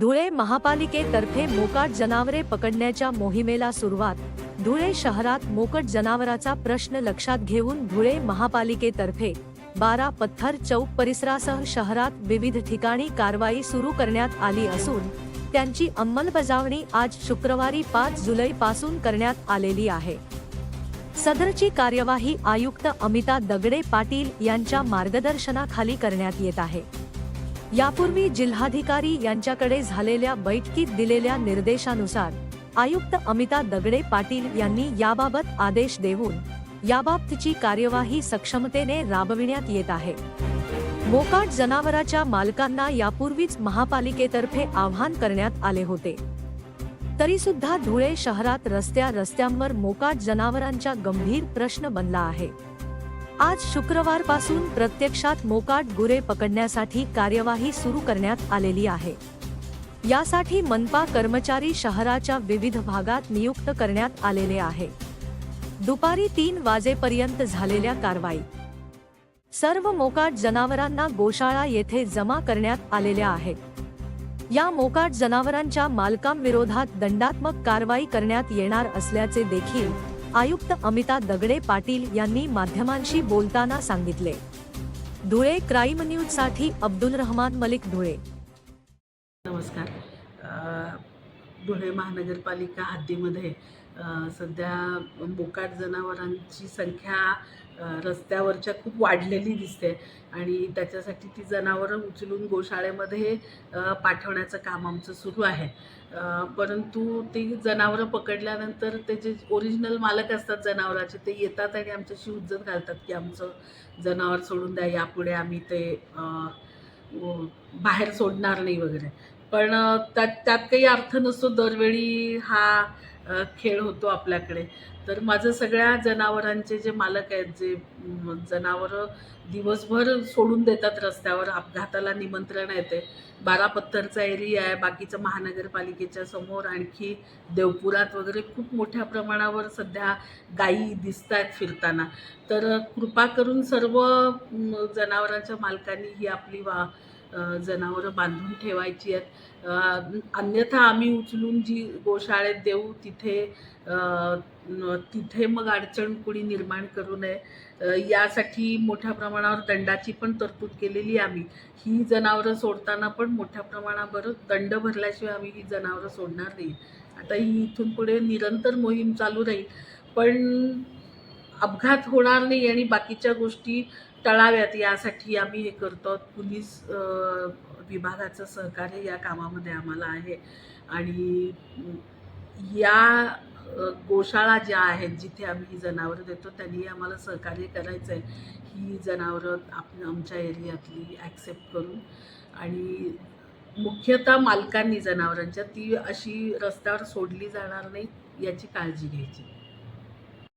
धुळे महापालिकेतर्फे मोकाट जनावरे पकडण्याच्या मोहिमेला सुरुवात. धुळे शहरात मोकट जनावराचा प्रश्न लक्षात घेऊन धुळे महापालिकेतर्फे बारा पत्थर चौक परिसरासह शहरात विविध ठिकाणी कारवाई सुरू करण्यात आली असून त्यांची अंमलबजावणी आज शुक्रवारी पाच जुलै पासून करण्यात आलेली आहे. सदरची कार्यवाही आयुक्त अमिता दगडे पाटील यांच्या मार्गदर्शनाखाली करण्यात येत आहे. यापूर्वी जिल्हाधिकारी यांच्याकडे झालेल्या बैठकीत दिलेल्या निर्देशानुसार आयुक्त अमिता दगडे पाटील यांनी याबाबत आदेश देऊन याबाबतची कार्यवाही सक्षमतेने राबविण्यात येत आहे. मोकाट जनावराच्या मालकांना यापूर्वीच महापालिकेतर्फे आवाहन करण्यात आले होते. तरी सुद्धा धुळे शहरात रस्त्या रस्त्यांवर मोकाट जनावरांचा गंभीर प्रश्न बनला आहे. आज शुक्रवारपासून प्रत्यक्षात मोकाट गुरे पकडण्यासाठी कार्यवाही सुरू करण्यात आलेली आहे. यासाठी मनपा कर्मचारी शहराच्या विविध भागात नियुक्त करण्यात आलेले आहे. दुपारी तीन वाजेपर्यंत झालेल्या कारवाई. सर्व मोकाट जनावरांना गोशाळा येथे जमा करण्यात आलेल्या आहेत. या मोकाट जनावरांच्या मालकांविरोधात दंडात्मक कारवाई करण्यात येणार असल्याचे देखील आयुक्त अमिता दगडे पाटील यांनी माध्यमांशी बोलताना सांगितले. धुळे क्राईम न्यूजसाठी अब्दुल रहमान मलिक धुळे. नमस्कार. धुळे महानगरपालिका हद्दीमध्ये सध्या मोकाट जनावरांची संख्या रस्त्यावरच्या खूप वाढलेली दिसते. आणि त्याच्यासाठी ती जनावरं उचलून गोशाळेमध्ये पाठवण्याचं काम आमचं सुरू आहे. परंतु ती जनावरं पकडल्यानंतर ते जे ओरिजिनल मालक असतात जनावराचे ते येतात आणि आमच्याशी उज्जत घालतात की आमचं जनावर सोडून द्या यापुढे आम्ही ते बाहेर सोडणार नाही वगैरे. पण त्यात त्यात काही अर्थ नसतो दरवेळी हा खेळ होतो आपल्याकडे. तर माझं सगळ्या जनावरांचे जे मालक आहेत जे जनावरं दिवसभर सोडून देतात रस्त्यावर अपघाताला निमंत्रण येते. बारा पत्थरचा एरिया आहे बाकीचं महानगरपालिकेच्या समोर आणखी देवपुरात वगैरे खूप मोठ्या प्रमाणावर सध्या गायी दिसत आहेत फिरताना. तर कृपा करून सर्व जनावरांच्या मालकांनी ही आपली वा जनावरं बांधून ठेवायची आहेत. अन्यथा आम्ही उचलून जी गोशाळेत देऊ तिथे तिथे मग अडचण कुणी निर्माण करू नये. यासाठी मोठ्या प्रमाणावर दंडाची पण तरतूद केलेली आम्ही. ही जनावरं सोडताना पण मोठ्या प्रमाणावर दंड भरल्याशिवाय आम्ही ही जनावरं सोडणार नाही. आता ही इथून पुढे निरंतर मोहीम चालू राहील. पण अपघात होणार नाही आणि बाकीच्या गोष्टी तळाव्यात यासाठी आम्ही हे करतो. पोलीस विभागाचं सहकार्य या कामामध्ये आम्हाला आहे. आणि या गोशाळा ज्या आहेत जिथे आम्ही ही जनावरं देतो त्यांनी आम्हाला सहकार्य करायचं आहे ही जनावरं आप आमच्या एरियातली ॲक्सेप्ट करून आणि मुख्यतः मालकांनी जनावरांच्या ती अशी रस्त्यावर सोडली जाणार नाही याची काळजी घ्यायची.